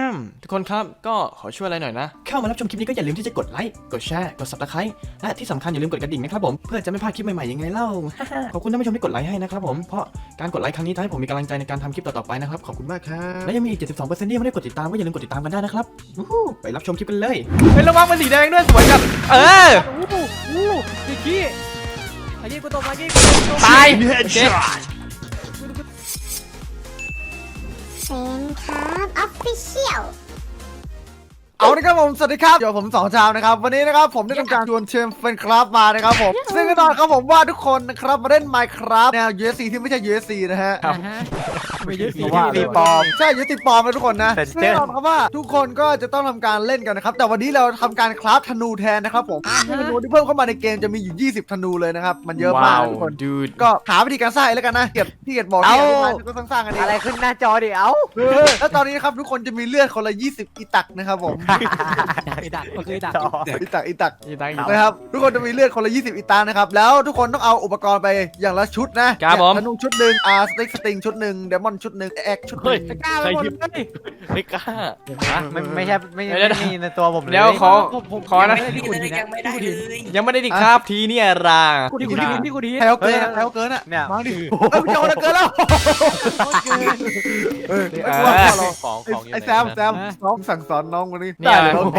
ฮัมทุกคนครับ ก็ขอช่วยอะไรหน่อยนะ เข้ามารับชมคลิปนี้ก็อย่าลืมที่จะกดไลค์ กดแชร์ กด subscribe และที่สำคัญอย่าลืมกดกระดิ่งนะครับผม เพื่อจะไม่พลาดคลิปใหม่ๆยังไงเล่า ขอบคุณท่านผู้ชมที่กดไลค์ให้นะครับผม เพราะการกดไลค์ครั้งนี้ทำให้ผมมีกำลังใจในการทำคลิปต่อๆไปนะครับ ขอบคุณมากครับ และยังมีอีก 72%ที่ยังไม่ได้กดติดตามก็อย่าลืมกดติดตามกันได้นะครับวู้ฮู้ไปรับชมคลิปกันเลยเป็นระวังเป็นสีแดงด้วยสวยจัดเออโอ้โหโอ้โหพี่ขี้ไอ้ยี่กูตกมายี่กูตกตาย Chain โอเค headshot. เซนครับ ออฟฟิเชียลเอาละครับผมสวัสดีครับ เดี๋ยวผมสองชามนะครับ วันนี้นะครับผมได้ทำการชวนเชิญแฟนคลับมานะครับผม ซึ่งแน่นอนครับผมว่าทุกคนนะครับมาเล่น Minecraft แนว USC ที่ไม่ใช่ USC นะฮะ อ่าฮะ ไม่เยอะสีเพราะว่าที่ตีปลอมใช่ยุติปลอมนะทุกคนนะแต่ซึ่งแน่นอนครับว่าทุกคนก็จะต้องทำการเล่นกันนะครับแต่วันนี้เราทำการคราฟธนูแทนนะครับผมซึ่งธนูที่เพิ่มเข้ามาในเกมจะมีอยู่ 20 ธนูเลยนะครับมันเยอะมากว้าวนะทุกคนดูดก็หาวิธีการสร้างแล้วกันนะเก็บที่เก็บบอกที่เอ้าอธิบายก็ต้องสร้างกันเองอะไรขึ้นหน้าจอดิเอ้าเออแล้วตอนนี้นะครับทุกคนจะมีเลือดคนละ 20 อีตักนะครับผมไอ้ดักก็คือไอ้ดักอีตักอีตักอีตังอีตังนะครับทุกคนจะมีเลือดคนละ 20 อีตานะครับแล้วทุกคนต้องเอาอุปกรณ์ไปอย่างละชุดนะครับผมธนูชุดหนึ่งอาร์สติ๊กสติงชุดหนึ่งเดมอนชุดหนึ่งแอ็กชุดหนึ่งจะกล้าไปหมดเลยไม่กล้า ไม่ไม่ใช่ไม่เดี๋ยวไม่มีในตัวผมเลยเดี๋ยวขอผมผมขอนะยังไม่ได้ที่คุณทีนะที่คุณทียังไม่ได้ดิครับทีเนี่ยราที่คุณทีที่คุณทีแถวเกินอะแถวเกินอะเนี่ยมาดิเอ้ยมันจะเอาเกินแล้วเออไอ้พวกเราของไอ้ของอยู่ไอ้ไหนแซมแซมน้องสั่งสอนน้องวันนี้เนี่ยได้เลยโอ้โห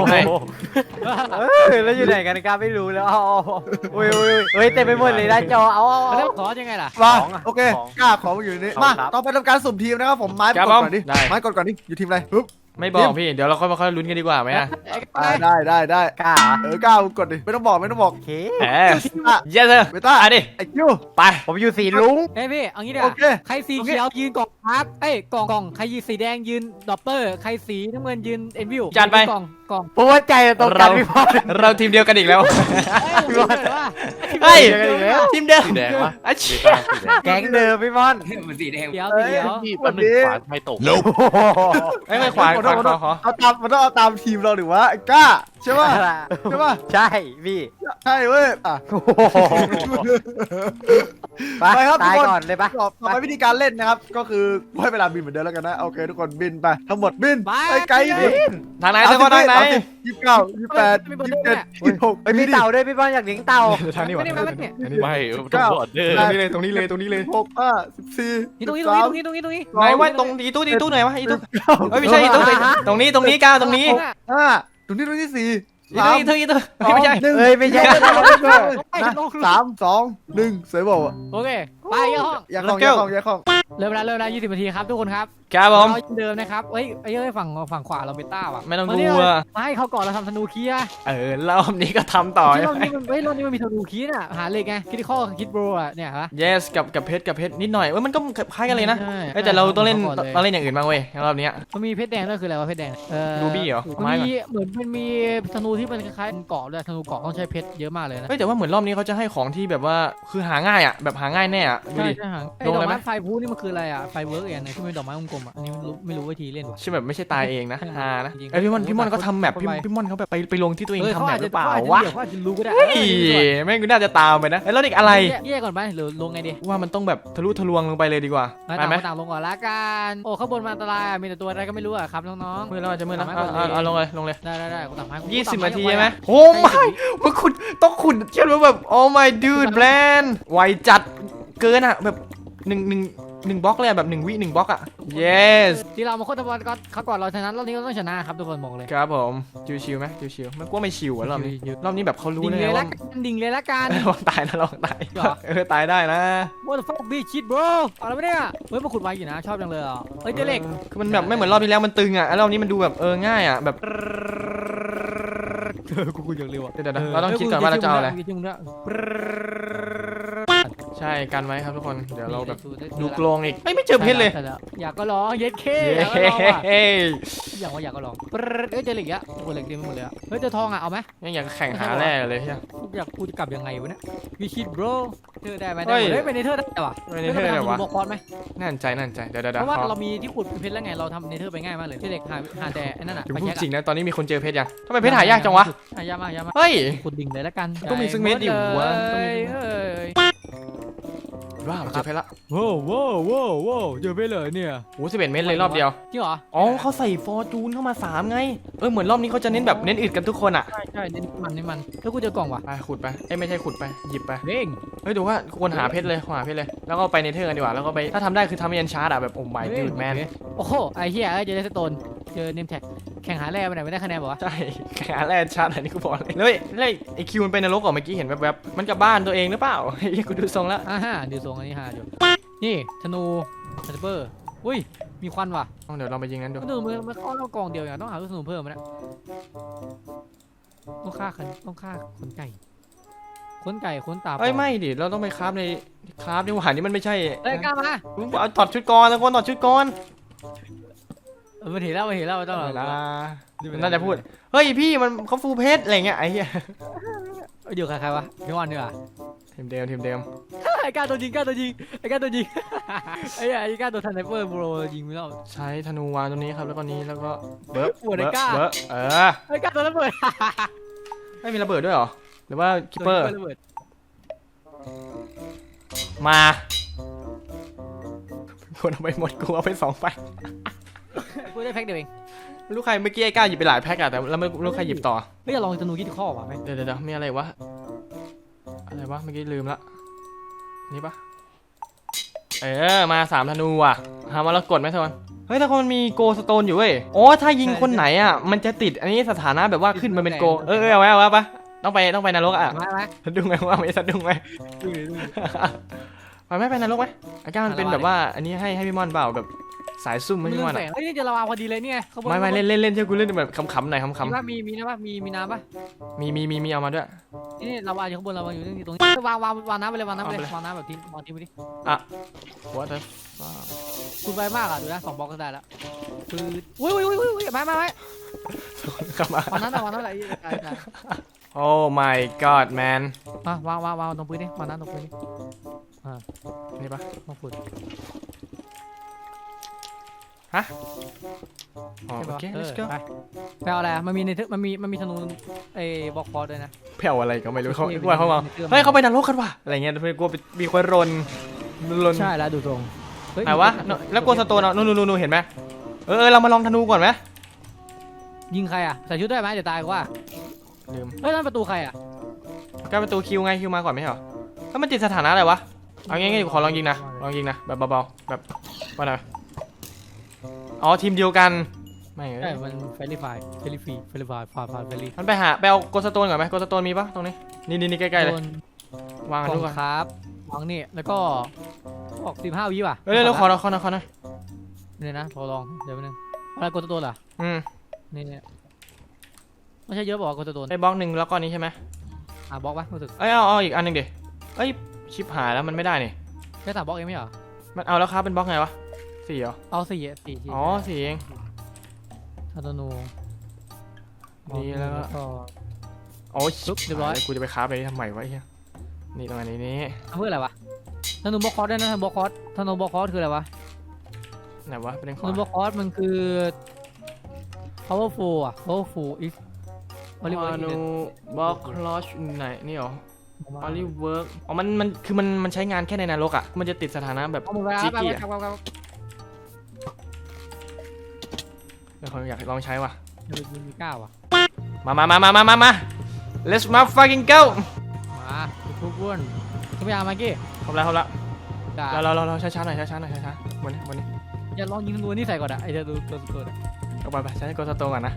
เอ้ยแล้วอยู่ไหนกันกล้าไม่รู้แล้วเอาเอาเอาอุ้ยอุ้ยอุ้ยเฮ้ยเต็มไปหมดเลยหน้าจอเอาเอา แล้วเอาสอนยังไงล่ะ มาของอะโอเคของกล้าของอยู่นี่ของมาครับต่อไปทำการสุ่มทีมนะครับผมไม้คกรับดผมก่อนดิได้ ไม้กดก่อนดิอยู่ทีมอะไรปึ๊บ ไม่บอกพี่ เดี๋ยวเราค่อยมาค่อยลุ้นกันดีกว่าไหมอะอ่าได้ได้ได้กล้าเหรอเออกล้ากดดิไม่ต้องบอกไม่ต้องบอกโอเค แหมอะ เยสเซอร์เบต้า อะดิไอ้คิว ไปผมอยู่สีลุง เฮ้ยพี่เอางี้ดีกโอว่าเคใครสีเขียวยืนกล่องพาร์ทเอ้ยกล่องกล่องใครยืนสีแดงยืนดอปเปอร์ ใครสีน้ำเงินยืนเอ็นวิวจัดไป กล่อง กล่องผมว่าใจตรงกันพี่พอด เราทีมเดียวกันอีกแล้ว เอ้ยผมเลยว่าเฮ้ยเดียวกันอีกแล้วทีมเดิมสีแดงวะอะสีชิแดงสีแดงแก๊งเดิมพี่มอนมันสีแดงเขียวสีเขียวพี่แป๊บนึงขวาไม่ตกโอ้โหเอ้ยไม่ขวานขวานขอขอเอาตามมันต้องเอาตามทีมเราหรือวะไอ้กล้าใช่ป่ะใช่ปะใช่พี่ใช่เว้ยอะโอ้โหไปไปครับตายทุกคนก่อนเลยปะต่อต่อไปวิธีการเล่นนะครับ ก็คือให้เวลาบินเหมือนเดิมแล้วกันนะโอเคทุกคนบินไปทั้งหมดบินไปไปไกลบินทางไหนทุกคนทางไหนยี่สิบเก้ายี่สิบแปดยี่สิบเจ็ดยี่สิบหกไปมีเต่าด้วยพี่มอนอยากเลี้ยงเต่าทางนี้วะไม่ได้มาเนี่ยอันนี้วะไม่ต้องบอดเดอร์ตรงนี้เลยตรงนี้เลยตรงนี้เลยหกห้าสิบสี่นี่ตรงนี้สิตบรงนี้สามตรงนี้ตรงนี้ตรงนี้ไหนว่าตรงอีตู้อีตู้ไหนวะอีตู้เอ้ยไม่ใช่อีตู้ตรงนี้ตรงนี้ก้าวตรงนี้ห้าตรงนี้ตรงนี้สี่อีสามตู้อีตู้อีตู้ไม่ใช่หนึ่งเอ้ยไม่ใช่สามสองหนึ่งสวยบอกอะโอเคไปยังห้องอย่าคล้องอย่าคล้องอย่าคล้องเริ่มแล้วเริ่มแล้ว20นาทีครับทุกคนครับ ครับผม เราเดิมนะครับเอ้ยเอ้ยเอ้ยฝั่งฝั่งขวาเราเบต้าว่ะไม่ต้องเาดูเนี่ยอะไม่เขาก่อนเราทำธนูเคียร์เออรอบนี้ก็ทำต่อ ที่รอบนี้มันเฮ้ยรอบนี้มันมีธนูเคียร์น่ะหาเหล็กไงคิดข้อคิดโบรอะเนี่ยฮะ yes กับกับเพชรกับเพชรนิดหน่อยเว้ยมันก็คล้ายกันเลยนะใช่เอ้ยแต่เราต้องเล่นก่อนเลยต้องเล่นอย่างอื่นบ้างเว้ยรอบเนี้ย มันมีเพชรแดงด้วยคืออะไรวะเพชรแดงเออรูบี้เหรอมันไม้ก่อน มีเหมือนมันมีธนูที่มันคล้ายๆเกาะด้วยธนูเกาะต้องใช้เพชรเยอะมากเลยนะเฮ้ยแต่ว่าเหมือนรอบนี้เขาจะให้ของที่แบบว่าคือหาง่ายอะแบบหาง่ายแน่อะดูใช่ดิ ใช่ฮะไอ้ลงดอเลยกไหม ไม้ไฟพูนี่มันคืออะไรอะไฟเวิร์กเองไหนที่เป็นดอกไม้วงกลมอะอันนี้ไม่รู้ไม่รู้วิธีเล่นว่ะ ใช่แบบไม่ใช่ตายเองนะฮานะจริงๆไอยพี่มอนพี่มอนโอ้เขาโหทำแมปพี่คนไปพี่มอนเขาแบบไปไปลงที่ตัวเองเออทำเขาแมอาปจหจะรือเปล่าเขาวะอาจจะเขาอาจจะรู้ก็ได้เฮ้ยแม่งกูน่าจะตามไปนะแล้วรอบนี้อะไรแยกแยกก่อนไหมหรือลงไงดีว่ามันต้องแบบทะลุทะลวงลงไปเลยดีกว่ามาไปต่างไหมคนต่างลงก่อนละกันโอ้ข้างบนมันอันตรายอะมีแต่ตัวอะไรก็ไม่รู้อะครับน้องมือแล้วอาจจะมือแล้วทำไมเอาก่อนเลยเอาเอาลงเลยลงเลยๆได้ได้ได้กูต่างไม้กูยี่สิบต่งนาทีว้ใช่ไหมอะโอ้ไม่มันขุดต้องขุดเชื่อว่าแบบ oh my dude man ไวจัดเกินอะแบบหนึ่งหนึ่ง หนึ่งบล็อกเลยอะแบบหนึ่งวิหนึ่งบล็อกอะ yes ที่เรามาโคตรบอลก็เขาก่อนเราชนะรอบนี้เราต้องชนะครับทุกคนบอกเลยครับผมชิวๆไหมชิวๆมันก็ไม่ชิวอะรอบนี้ชิวรอบนี้แบบเขารู้ดิ่งเลยเลยละว่ากันดิ่งเลยละกันลองตายนะลองตายเหรอ เออตายได้นะ What the fuck bitch shit bro เอาแล้วไม่ได้อะเฮ้ยมาขุดไว้อยู่นะชอบจังเลยอะเฮ้ยเจอเหล็กคือมันแบบไม่เหมือนรอบที่แล้วมันตึงอะแล้วรอบนี้มันดูแบบเออง่ายอะแบบกูขุดอย่างเร็วอะเดี๋ยวๆเราต้องคิดก่อนว่าเราจะเอาอะไรจริงๆด้วย ใช่กันไว้ครับทุกคนเดี๋ยวเราแบบได้ดูโกรงอีกไม่ไม่เจอเพชรเลยใช่แล้วอยากก็ลองเย็ดเคเย้อยากก็ลองอะเฮ้อยากว่าอยากก็ลองปรึ๊ดเอ้ยเจอเหล็กอะโอ้เหล็กเต็มไปหมดเลยอะเฮ้ยเจอทองอะเอาไหมยังอยากแข่งหาแร่เลยใช่ไหมอยากกูจะกลับยังไงวะเนี่ยวิชิต bro เธอได้ไหมเฮ้ได้ยหมดเฮ้ยเป็นเนเธอร์ได้ป่ะเป็นเนเธอร์ได้วะบอกพอดไหมน่าสนใจน่าสนใจเดี๋ยวเดี๋ยวเพเดี๋ยวราะว่าขอเรามีที่ขุดเพชรแล้วไงเราทำเนเธอร์ไปง่ายมากเลยเจอเหล็กหาหาแต่ไอ้นั่นอะถึงไปพูดแยกจริงนะตอนนี้มีคนเจอเพชรยังทำไมเพชรหายากจังวะหายากมากหายากมากเฮ้ยขุดดิ่งเลยละกันก็มีซึ่งเม็ดอยู่วะเอ้ยก็มีเอ้ย ว้าวเจอเพชรละโว้วโว้วโว้วโว้วเจอไปเลยเนี่ยโอ้สิบเอ็ดเมตรเลยรอบเดียว จริงเหรออ๋อเขาใส่ฟอร์จูนเข้ามาสามไง เออเหมือนรอบนี้เขาจะเน้นแบบเน้นอึดกันทุกคนอะใช่ใช่นี่มันนี่มันแล้วกูเจอกล่องว่ะไปขุดไปเอ้ยไม่ใช่ขุดไปหยิบไป เร่งเฮ้ยดูว่าควรหาเพชรเลยควรหาเพชรเลย แล้วก็ไปเนเธอร์กันดีกว่า แล้วก็ไปถ้าทำได้คือทำยันชาร์ดอะแบบโอ้ my เร่ง dude man โอเคโอ้โหไอ้เหี้ยเอ้ยเจอได้สโตน เจอเนมแท็กแข่งหาแร่ไปไหนไม่ได้คะแนนบอกว่าใช่หาแร่ชาร์ดอันนี้กูบอกเลยเฮ้ยเฮ้ยไอคิวมันไปนรกเหรอเมื่อกี้เห็นแวบๆมันกลับบ้านตัวเองหรือเปล่าเฮ้ยกูดูทรงแล้วอ่าฮะดูทรงอันนี้ฮะอยู่นี่ธนูสไนเปอร์อุ้ยมีควันว่ะเอาเดี๋ยวลองไปยิงนั้นดูก็ดูมันมันเข้ารอบกองเดียวอย่างต้องหาลูกธนูเพิ่มมันนะต้องฆ่าคนต้องฆ่าขนไก่ขนไก่ขนตาเอ้ยไม่ดิเราต้องไปคราฟในคราฟนี่หว่านี่มันไม่ใช่เอ้ยกล้ามามึงเอาถอดชุดก่อนตะโกนถอดชุดก่อน เออมันเห็นแล้วมันเห็นแล้วมันต้องเวหรลาอน่าจะพูด เฮ้ยพี่มันเขาฟูลเพชรอะไรเงี้ยไอ้เหี้ยเดี๋ยวใครใครวะพี่วันเนีกว่ยทีมเดิมทีมเดิมไอ้กล้าตัวยิงกล้าตัวยิงไอ้กล้าตัวยิงไอ้ไอ้กล้าตัวทันไนเปอร์โบรยิงไม่ได้ใช้ธนูวางตรงนี้ครับแล้วก็นี้แล้วก็เบิร์หัวไอ้กล้าเบิร์เออไอ้กล้าตัวระเบิดไม่มีระเบิดด้วยเหรอหรือว่าคิปเปอร์ตัวระเบิดมาคนเอาไปหมดกูเอาไปสองไป กูได้แพ็คเดียวเองลูกใครเมื่อกี้ไอ้ก้าหยิบไปหลายแพ็คอะแต่แล้วไม่ลูกใครหยิบต่อ เฮ้ยอย่าลองธนูยี่ข้อว่ะแม่งเดี๋ยวเดี๋ยวเดี๋ยวมีอะไรวะ อะไรวะเมื่อกี้ลืมละ นี่ปะเออมาสามธนูว่ะหามาแล้วกดไหมทอนเฮ้ยแต่คนมันมีโกสโตนอยู่เว้ยโอ้ถ้ายิงคนไหนอะมันจะติดอันนี้สถานะแบบว่าขึ้นมาเป็นโก เออเออเอาไว้เอาไว้ปะต้องไปต้องไปนรกอะมาไหมสะดุ้งไหมว่าไม่สะดุ้งไหม ดูดิดูดิ ไปไหมไปนรกไหมอาการมันเป็นแบบว่าอันนี้ให้ให้พี่ม่อนเปล่าแบบ สายซุ่มมัให้นพี่เรื่ม่ออนงแสอะงเฮ้ยนี่จะระวังพอดีเลยเนี่ยข้างบนไม่ไม่เล่นเล่นเล่นเชื่อกูเล่นแบบขำๆหน่อยขมีำปะมีมีนะปะมีมีน้ำปะๆมีมีมีมีเอามาด้วย นี่ระวังอยู่ข้างบนระวังอยู่นี่ตรงนี้วางวางวางน้ำไปเลยวางน้ำไปเลยวางน้ำแบบทิ้งวางทิ้งไปดิ What the fuck คุณไปมากอะดูนะสองบล็อกก็ได้แล้วคืออุ้ยอุ้ยอุ้ยอุ้ยมามามาเข้ามา วางน้ำหน่อยวางน้ำหน่อยได้ได้ Oh my god man มาวางวางวางตรงพื้นดิวางน้ำตรงพื้นดินี่ปะตรงพื้น อ๋อใช่โอปะเคเออ let's go ไปไปเอาอะไรอะมันมีในทึมันมีมันมีธนูไอ้บล็อกคอร์ดด้วยนะ แผ่วอะไรก็ไม่รู้เขามีว่าเขามามีครื่องเฮ้ยเขาไปนรกกันว่ะอะไรเงี้ยเพื่อนกลัวมีคนรนรนใช่แล้วดูตรงเฮ้ยไหนวะแล้วกลัวสโตนเอานู่นนู่นนู่นเห็นไหมเออเออเรามาลองธนูก่อนไหมยิงใครอะใส่ชุดได้ไหมเดี๋ยวตายกว่าลืมเฮ้ยนั่นประตูใครอะก็ประตูคิวไงคิวมาก่อนไม่ใช่เหรอแล้วมันติดสถานะอะไรวะเอางี้งี้ขอลองยิงนะลองยิงนะแบบเบาๆแบบว่าไงอ๋ อทีมเดียวกันไม่เอ้ใช่ยมันเฟลิฟายเฟลิฟีเฟลิฟายฟาฟาเฟลิมันไปหาไปเอาโกสโตนก่อนไหมโกสโตนมีปะตรงนี้นี่นี่นี่ใกล้ๆเลย วางกอันล่อนู้งนก่อนครับวางนี่แล้วก็บอกสิบห้าวิว่ะเฮ้ยเร็วๆขอหน่อยขอหน่อยขอหน่อยเนี่ยนะพอลองเดี๋ยวแป๊บนึงอะไรกดตัวเหรออืมนี่เนี่ยไม่ใช่เยอะบอกว่ากดตัวได้บล็อกหนึ่งแล้วก็นี้ใช่ไหมอะบล็อกปะรู้สึกเอ้ยเอาเอาอีกอันหนึ่งดิเอ้ยชิปหายแล้วมันไม่ได้นี่แค่สามบล็อกเองไม่เหรอมันเอาแล้วครับเป็นบล็อกไงวะ สี่เหรอ เอาสี่อะสี่สี่อ๋อสี่เองธนูนี่แล้วก็ก็ โอ้ยปึ๊บเรียบร้อยหาลกูจะไปคราฟเลยทำไมวะไอ้เฮียนี่ตรงอันนี้นี่ทำเพื่ออะไรวะธนูบล็อกคอร์สด้วยนะธนูบล็อกคอร์สธนูบล็อกคอร์สคืออะไรวะไหนวะเป็นธขวานูบล็อกคอร์สมันคือ powerful อะ powerful is วานูบล็อกลอชไหนนี่เหรอออลิเวิร์กอ๋อมันมันคือมันมันใช้งานแค่ในนรกอะ มันจะติดสถานะแบบเอาหมดเวลาจิไปกกี้ไปอะ เดี๋ยวคนอยากลองใช้ว่ะมีมีเก้าอะ มามามามามามามา let's ma fucking go มาทุกคนทุกอย่างมากี้ครบแล้วครบแล้วจ้าเราเราเราเราช้าๆหน่อยช้าๆหน่อยช้าๆบนนี้บนนี้อย่าลองยิงธนูนี่ใส่ก่อนอะไอ้เจ้าตัวตัวตัวเอาไปไปใช้โกสโตก่อนนะ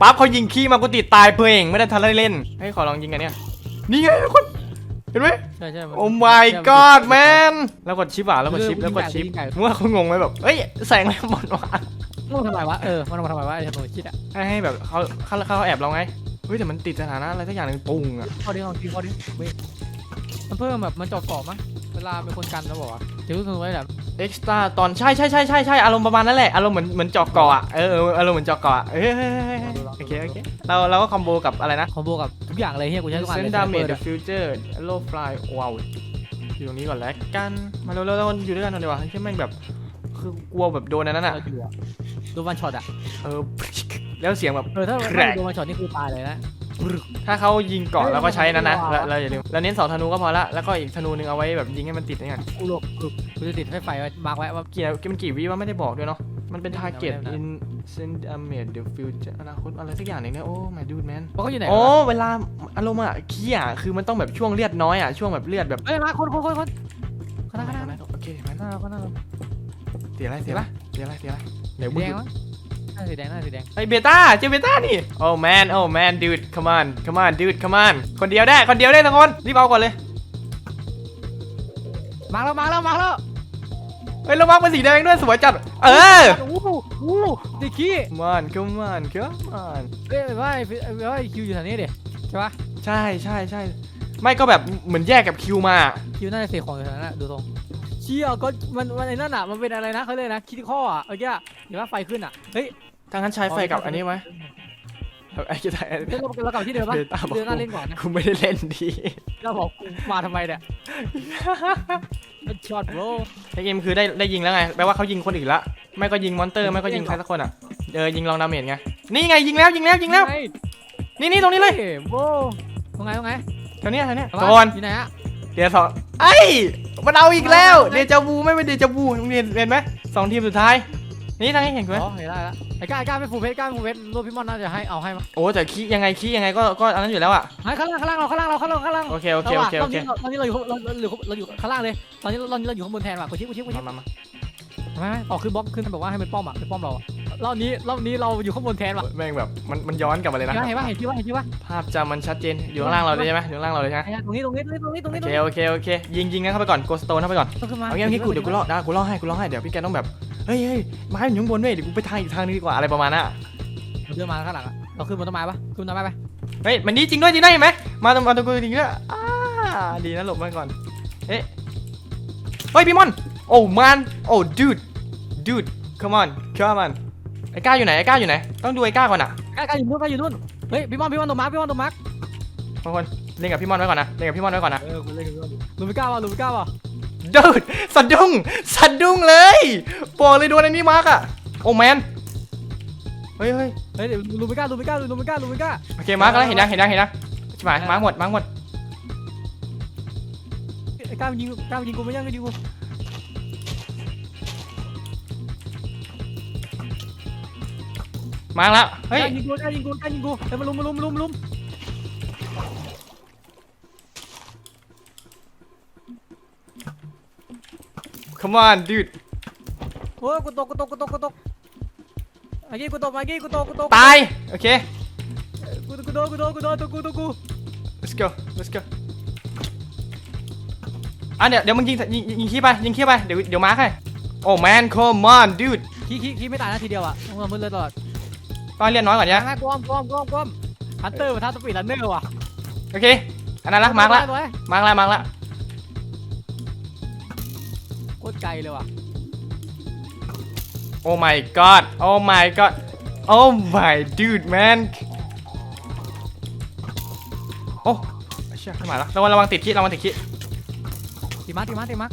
ปั๊บเขายิงขี้มากูติดตายเพลงไม่ได้ทันได้เล่นให้ขอลองยิงกันเนี่ยนี่ไงทุกคนเห็นไหม ใช่ใช่โอ้ my god man แล้วกดชิปอะแล้วกดชิปแล้วกดชิปมึงว่าเขางงไหมแบบเอ้ยแสงอะไรหมดวะ มึงทำไมวะ เออ มันมาทำไมวะไอ้ธนูคิดอะให้ให้แบบเขาเขาเขาแอบเราไง เฮ้ยแต่มันติดสถานะอะไรสักอย่างหนึ่งปุ้งอะข้อดีของทีข้อดีเว้ยมันเพิ่มแบบมันจอบกรอบมั้ยเวลาเป็นคนกันแล้วบอกว่าเดี๋ยวธนูไว้แบบ extra ตอนใช่ใช่ใช่ใช่ใช่อารมณ์ประมาณนั้นแหละ อารมณ์เหมือนเหมือนจอกเกาะอะเออเอออารมณ์เหมือนจอกเกาะอะเอ้ยเฮ้ยเฮ้ยเฮ้ยโอเคโอเคเราเราก็คอมโบกับอะไรนะคอมโบกับทุกอย่างเลยเฮียกูใช้ทุกอันเซเลนยดาเมจเปิเดอะฟิวเจอร์โลฟลายว้าวอยู่ตรงนี้ก่อนแล้วกันมาเร็วๆเราอยู่ด้วยกันหน่อยดีกว่าใช่แม่งแบบคือกลัวแบบโดนอันนั้นอะอยู่อะ โดนวันช็อตอะเออ แล้วเสียงแบบ เออถ้าแครกโดนวันช็อตนี่คือตายเลยนะอืถ้าเขายิงเกาะเราก็ใช้นั้นนะเราเราอย่าลืมเราเน้นสองธนูก็พอละแล้วก็อีกธนูหนึ่งเอาไว้แบบยิงให้มันติดนี่กันกูหลบกูกูจะติดให้ไฟไว้มาร์กไว้ว่า เกี่ยวมันกี่วิว่าไม่ได้บอกด้วยเนาะมันเป็น target ไม่ได้ in send damage the future อนาคตอะไรสักอย่างหนึ่งเนี่ยโอ้ my dude man ว่าเขาอยู่ไหนโอ้วะเวลาอารมณ์อะขี้อะคือมันต้องแบบช่วงเลือดน้อยอะช่วงแบบเลือดแบบเฮ้ยมาคนคนคนคนข้างหน้าข้างหน้าโอเคมันข้างหน้าข้างหน้าเสียอะไรเสียอะไรเสียอะไรเสียอะไร เดี๋ยวสีมึงแดงวะหน้าสีแดงหน้าสีแดงไอเบต้าเจอเบต้านี่ โอ้ man โอ้ man dude come on come on dude come on คนเดียวได้คนเดียวได้ทุกคนรีบเอาก่อนเลยมาแล้วมาแล้วมาแล้วเฮ้ยระวังเป็นสีแดงด้วยสวยจัดเออโอ้โหโอ้โหดิขี้ come on come on come on เอ้ยว่าไอ้ไอ้ว่าไอ้คิวอยู่แถวนี้ดิใช่ปะใช่ใช่ใช่ไม่ก็แบบเหมือนแยกกับคิวมาคิวน่าจะเสียของอยู่แถวนั้นนะดูตรง เชี่ยก็มันมันไอ้นั่นอะมันเป็นอะไรนะเขาเรียกนะคิดข้ออะเมื่อกี้เห็นว่าไฟขึ้นอะเฮ้ยถ้างั้นใช้ไฟกับอันนี้ไหมไอ้จะไอ้เฮ้ยเราเรากลับที่เดิมปะเบต้าบอกเดินหน้าเล่นก่อนนะกูไม่ได้เล่นดีเราบอกกูมาทำไมเนี่ยมันช็อตโบรไอเกมคือได้ได้ยิงแล้วไงแปลว่าเขายิงคนอื่นละไม่ก็ยิงมอนเตอร์ไม่ก็ยิงใครสักคนอะเออยิงลองดาเมจไงนี่ไงยิงแล้วยิงแล้วยิงแล้ว นี่นี่ตรงนี้เลยฮ้โบตรงไหนตรงไหนแถวเนี้ยแถวเนี้ยเอาโดมานอยู่ไหนฮะเดี๋ยวสองไอ้ย มันเอาอีกแล้ว เดจาวูไม่เป็นเดจาวูเรียนเรียนไหมสองทีมสุดท้าย นี่ทางนี้เห็นไหมอ๋อเห็นได้แล้วไอ้ก้าไอ้ก้าไม่ฟูลเพชรก้าไม่ฟูลเพชรรูปพี่มอนน่าจะให้เอาให้มาโอ้แต่คียังไงคียังไงก็ก็อันนั้นอยู่แล้วอะให้ข้างล่างข้างล่างเราข้างล่างเราข้างล่างข้างล่างโอเคโอเคโอเคโอเคตอนนี้เราอยู่เราเราอยู่เราอยู่ข้างล่างเลย ตอนนี้เราเราอยู่ข้างบนแทนว่ะกูชิกูชิกูชิมามามาไม่ไม่ออกขึ้นบล็อกขึ้นแบบว่าให้เป็นป้อมอะเป็นป้อมเราอะ รอบนี้รอบนี้เราอยู่ข้างบนแทนว่ะแม่งแบบมันมันย้อนกลับมาเลยนะ เห็นปะเห็นพี่ว่าเห็นพี่ว่าภาพจำมันชัดเจนอยู่ข้างล่างเราเลยใช่ไหมอยู่ข้างล่างเราเลยใช่ไหมตรงนี้ตรงนี้ตรงนี้ตรงนี้ตโอรงเคนี้โอเคโอเคยิงยิงนะเข้าไปก่อนโกสโตนเข้าไปก่อนต้องขึ้นมาเอางี้เอางี้กูเดี๋ยวกูล่อได้กูล่อให้กูล่อให้เดี๋ยวพี่แกต้องแบบเฮ้ยเฮ้ยไม้มันอยู่ข้างบนเว้ยเดี๋ยวกูไปทางอีกทางนึงดีกว่าอะไรประมาณนั้นอะเราเดินมาข้างหลังอะเราขึ้นบนต้นไม้ปะขึ้นบนต้นไม้ไปเฮ้ยมันนี่จริงด้วยจริงด้วยเห็นไหมมาตรงมาตรงกูจริงด้วยอ่าดีนะหลบมาก่อนเอ๊ะเฮ้ยพี่มอนโอ้มันโอ้ดูดดูด come on come on ไอ้ก้าอยู่ไหนไอ้ก้าอยู่ไหนต้องดูไอ้ก้าก่อนอะใกล้ใกล้อยู่นู่นใกล้อยู่นู่นเฮ้ยพี่มอนพี่มอนตรงมาร์คพี่มอนตรงมาร์คบางคนเล่นกับพี่มอนไว้ก่อนนะเล่นกับพี่มอนไว้ก่อนนะเออกูเล่นกับพี่มอนลูมิก้าวะลูมิก้าวะดูดสะดุ้งสะดุ้งเลยบอกเลยโดนไอ้นี่มาร์กอะโอ้แมนเฮ้ยเฮ้ยเฮ้ยลูมิก้าลูมิก้าลูมิก้าลูมิก้าโอเคมาร์กแล้วเห็นยังเห็นยังเห็นยังใช่ไหมมาร์กหมดมาร์กหมดไอ้ก้าวยิงก้าวยิงกูไม่ยังก็ยิงกู มาร์กแล้วเฮ้ยก้าวยิงกูก้าวยิงกูก้าวยิงกูเฮ้ยมาลุมมาลุมมาลุมมาลุมค come on dude โอ้ยกูตกกูตกกูตกกูตกไอ้กี้กูตกไอ้กี้กูตกกูตกตาย โอเค กูกูโดนกูโดนกูโดนตัวกูตัวกู let's go let's go อะเดี๋ยวเดี๋ยวมึงยิงยิงยิงขี้ไปยิงขี้ไปเดี๋ยวเดี๋ยวมาร์คให้โอ้ man come on dude ขี้ขี้ขี้ไม่ตายนะทีเดียวอะมึงมึงเลยตลอด ต้องเรียนน้อยก่อนเนี่ยแม่กวมกวมกวมกวมฮันเตอร์มาท้าสปีดรันเนอร์ว่ะโอเคอันนั้นละมาร์กละไว้มาร์กละมาร์กละโคตรไกลเลยว่ะโอ้ my god โอ้ my god โอ้ my dude man โอ้เชี่ยขึ้นมาแล้วระวังระวังติดขี้ระวังติดขี้ตีมาตีมาตีมา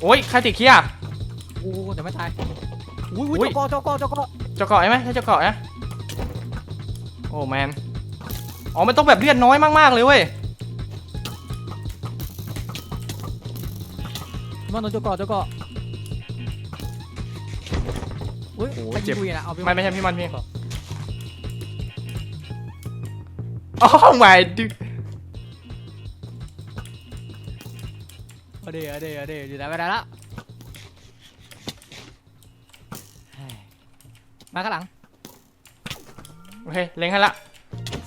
โอ้ยใครติดขี้อะ โอ้เดี๋ยวไม่ตายอุ้ยอุ้อุ้ยยจกอจกอจกอเจะเกาะใช่ไหมใช่เจะเกาะนะโอ้แมนอ๋อมันต้องแบบเลือดน้อยมากๆเลยเว้ยมันโดนจกอจกออุ้ยไอ้ยิงกูนะเอาไปไม่ไม่ใช่พี่มันพี่โอ้ my dude เอาดี๋ยวเอาดี๋ยวเอาดี๋ยวอยู่ไหนไปไหนละ มาข้างหลังโอเคเล็งให้ละ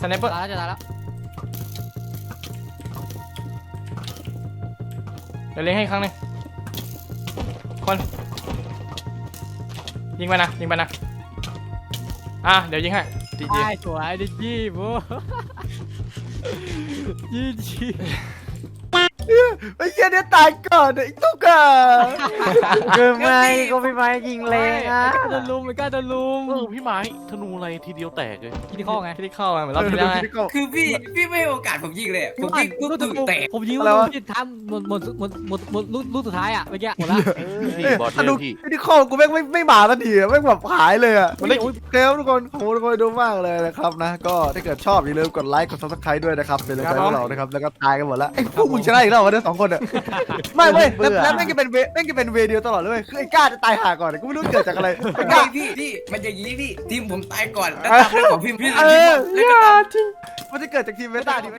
สไนเปอร์ตายแล้วจะตายแล้วเดี๋ยวเล็งให้อีกครั้งหนึงคน ยิงไปนะ ยิงไปนะ อะ เดี๋ยวยิงให้ดีดีใช่สวยดิจี้บูยี่จีไอ้เหี้ยเนี่ยตายก่อนไอ้ตุ๊กอะ คือไม่ก็พี่ไม้ยิงแรงอะไม่กล้าโดนลุมไม่กล้าโดนลุมเออพี่ไม้ธนูอะไรทีเดียวแตกเลยคิดข้อไงที่เข้ามาเหมือนรอบที่แล้วไงคือพี่พี่ไม่ให้โอกาสผมยิงเลยอะผมยิงปุ๊บตึกแตกผมยิงอะไรลูวะกที่ทำหมดหมดหมดหมดหมดลูกลูกสุดท้ายอะเมื่อกี้หมดละเฮ้ยเอ้ยบอลถ้าเดดูอร์พี่ไอ้ที่ข้อกูแม่งไม่ไม่มาสักทีอะแม่งแบบหายเลยอะมันได้เครับทุกคนขอบคุณทุกคนดูมากเลยนะครับนะ ก็ถ้าเกิดชอบอย่าลืมกดไลค์กดซับสไครต์ด้วยนะครับเป็นกำลังใจให้พวกเรานะครับแล้วก็ตายกันหมดแล้วไอ้พวกมึงชนะอีกแล้ววะเนี่ยสองคนอะไม่เว้ยแล้วแล้วแม่งจะเป็นเวแม่งจะเป็นเวเดียวตลอดเลยเว้ยคือไอ้ก้าจะตายห่าก่อนกูไม่รู้เกิดจากอะไรไอ้ก้า พี่พี่พี่มันอย่างนี้พี่ทีมผมตายก่อนแล้วตามด้วยของพี่พี่เออแล้วก็ตาม มันจะเกิดจากทีมเวต้าดีไหม